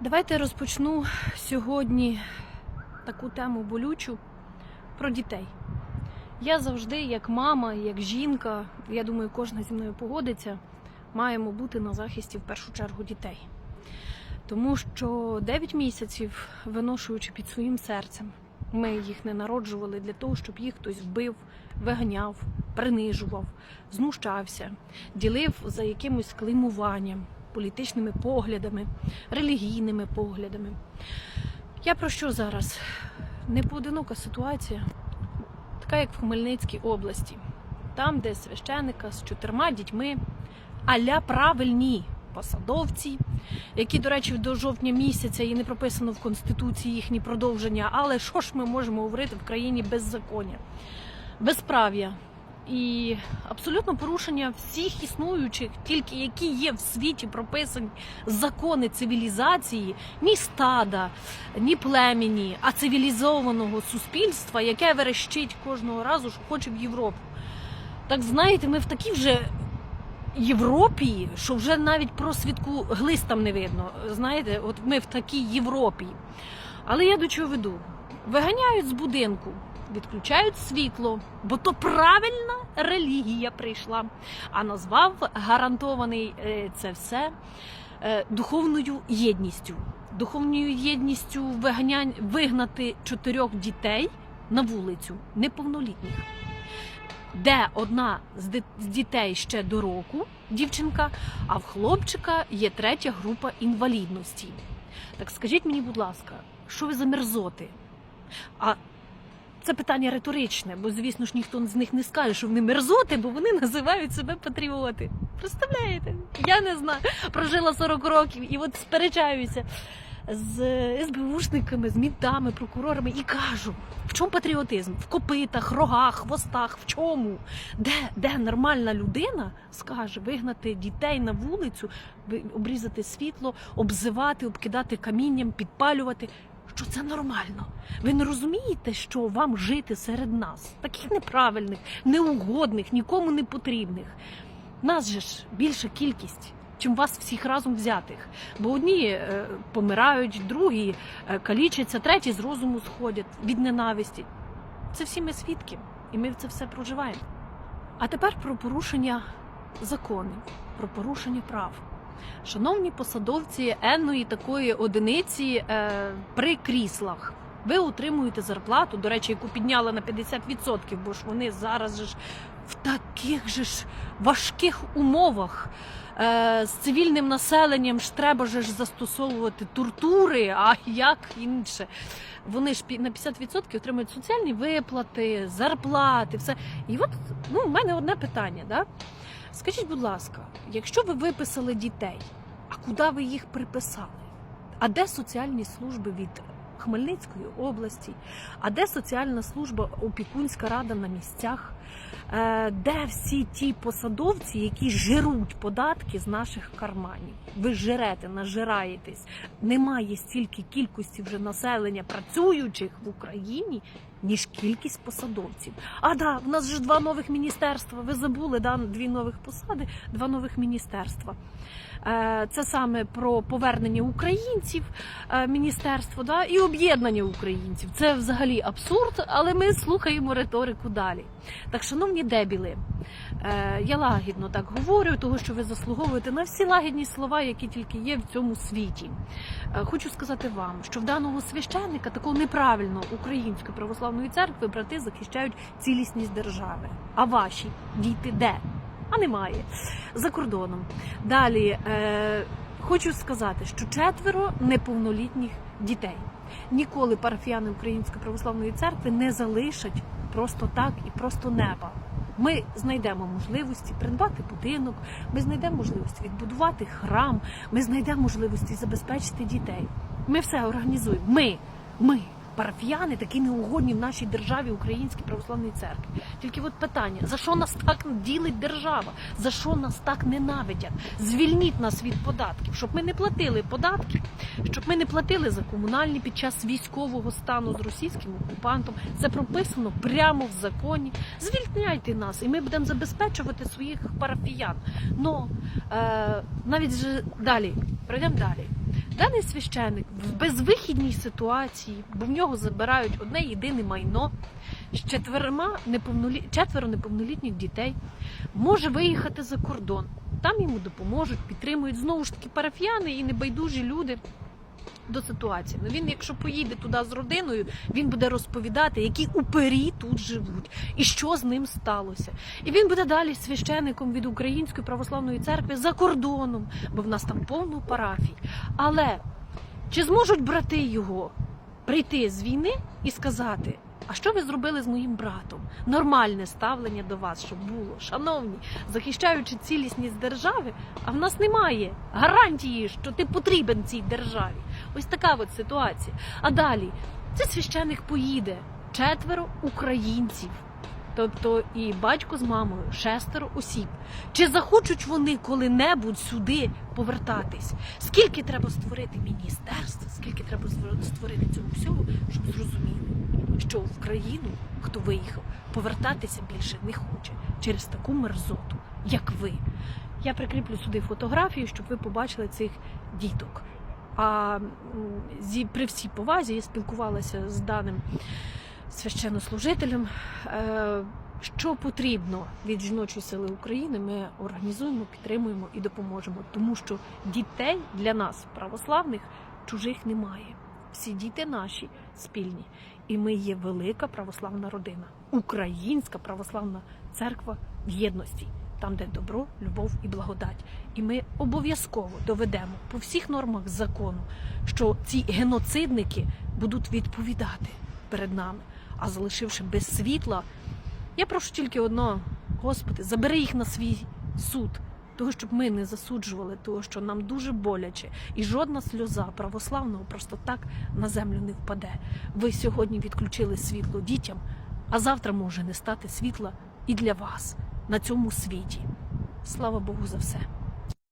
Давайте розпочну сьогодні таку тему болючу про дітей. Я завжди, як мама, як жінка, я думаю, кожна зі мною погодиться, маємо бути на захисті в першу чергу дітей. Тому що 9 місяців, виношуючи під своїм серцем, ми їх не народжували для того, щоб їх хтось вбив, виганяв, принижував, знущався, ділив за якимось клеймуванням, політичними поглядами, релігійними поглядами. Я про що зараз? Непоодинока ситуація, така як в Хмельницькій області, там, де священика з чотирма дітьми, аля правильні посадовці, які, до речі, до жовтня місяця і не прописано в Конституції їхні продовження. Але що ж ми можемо говорити в країні беззаконня, безправ'я і абсолютно порушення всіх існуючих, тільки які є в світі прописані закони цивілізації, ні стада, ні племені, а цивілізованого суспільства, яке верещить кожного разу, що хоче в Європу. Так знаєте, ми в такій вже Європі, що вже навіть просвідку глистам не видно. Знаєте, от ми в такій Європі. Але я до чого веду? Виганяють з будинку, відключають світло, бо то правильна релігія прийшла. А назвав гарантований е, це все е, духовною єдністю. Духовною єдністю вигнати чотирьох дітей на вулицю, неповнолітніх де одна з дітей ще до року, дівчинка, а в хлопчика є третя група інвалідності. Так скажіть мені, будь ласка, що ви за мерзоти? А це питання риторичне, бо, звісно ж, ніхто з них не скаже, що вони мерзоти, бо вони називають себе патріоти. Представляєте? Я не знаю. Прожила 40 років і от сперечаюся з СБУшниками, з мінтами, прокурорами і кажу, в чому патріотизм? В копитах, рогах, хвостах, в чому? Де, де нормальна людина скаже вигнати дітей на вулицю, обрізати світло, обзивати, обкидати камінням, підпалювати? Що це нормально? Ви не розумієте, що вам жити серед нас, таких неправильних, неугодних, нікому не потрібних. Нас же ж більша кількість, чим вас всіх разом взятих. Бо одні е, помирають, другі е, калічаться, треті з розуму сходять від ненависті. Це всі ми свідки, і ми це все проживаємо. А тепер про порушення законів, про порушення прав. Шановні посадовці енної такої одиниці е, при кріслах. Ви отримуєте зарплату, до речі, яку підняли на 50%, бо ж вони зараз ж в таких же ж важких умовах е, з цивільним населенням ж треба ж застосовувати тортури, а як інше. Вони ж на 50% отримують соціальні виплати, зарплати, все. І от ну, в мене одне питання. Да? Скажіть, будь ласка, якщо ви виписали дітей, а куди ви їх приписали? А де соціальні служби від Хмельницької області? А де соціальна служба, опікунська рада на місцях? Е, Де всі ті посадовці, які жируть податки з наших карманів? Ви жирете, нажираєтесь. Немає стільки кількості вже населення працюючих в Україні, ніж кількість посадовців. А да, в нас ж два нових міністерства. Ви забули да, дві нових посади, два нових міністерства. Е, Це саме про повернення українців е, міністерство да, і об'єднання українців. Це взагалі абсурд, але ми слухаємо риторику далі. Так, шановні дебіли, е, я лагідно так говорю, того що ви заслуговуєте на всі лагідні слова, які тільки є в цьому світі. Хочу сказати вам, що в даного священника такого неправильного української православної церкви брати захищають цілісність держави. А ваші діти де? А немає за кордоном. Далі е, хочу сказати, що четверо неповнолітніх дітей ніколи парафіяни Української православної церкви не залишать просто так і просто неба. Ми знайдемо можливості придбати будинок, ми знайдемо можливості відбудувати храм, ми знайдемо можливості забезпечити дітей. Ми все організуємо. Ми, ми, парафіяни, такі неугодні в нашій державі Українській православній церкві. Тільки от питання: за що нас так ділить держава? За що нас так ненавидять? Звільніть нас від податків, щоб ми не платили податки, щоб ми не платили за комунальні під час військового стану з російським окупантом. Це прописано прямо в законі. Звільняйте нас, і ми будемо забезпечувати своїх парафіян. Ну е, навіть же далі пройдемо далі. Даний священик в безвихідній ситуації, бо в нього забирають одне єдине майно з четверма неповнолі... четверо неповнолітніх дітей, може виїхати за кордон. Там йому допоможуть, підтримують знову ж таки парафіяни і небайдужі люди до ситуації. Ну він, якщо поїде туди з родиною, він буде розповідати, які упері тут живуть і що з ним сталося. І він буде далі священником від Української православної церкви за кордоном, бо в нас там повно парафій. Але чи зможуть брати його прийти з війни і сказати? А що ви зробили з моїм братом? Нормальне ставлення до вас, щоб було, шановні, захищаючи цілісність держави, а в нас немає гарантії, що ти потрібен цій державі. Ось така от ситуація. А далі цей священик поїде четверо українців. Тобто і батько з мамою, шестеро осіб. Чи захочуть вони коли-небудь сюди повертатись? Скільки треба створити міністерств, скільки треба створити цього всього, щоб зрозуміли, що в країну, хто виїхав, повертатися більше не хоче через таку мерзоту, як ви. Я прикріплю сюди фотографію, щоб ви побачили цих діток. А зі при всій повазі я спілкувалася з даним священнослужителем. Е, Що потрібно від жіночої сили України, ми організуємо, підтримуємо і допоможемо, тому що дітей для нас, православних, чужих немає. Всі діти наші спільні, і ми є велика православна родина, українська православна церква в єдності, там, де добро, любов і благодать. І ми обов'язково доведемо по всіх нормах закону, що ці геноцидники будуть відповідати перед нами. А залишивши без світла, я прошу тільки одно, Господи, забери їх на свій суд, того, щоб ми не засуджували, того, що нам дуже боляче, і жодна сльоза православного просто так на землю не впаде. Ви сьогодні відключили світло дітям, а завтра може не стати світла і для вас на цьому світі. Слава Богу за все.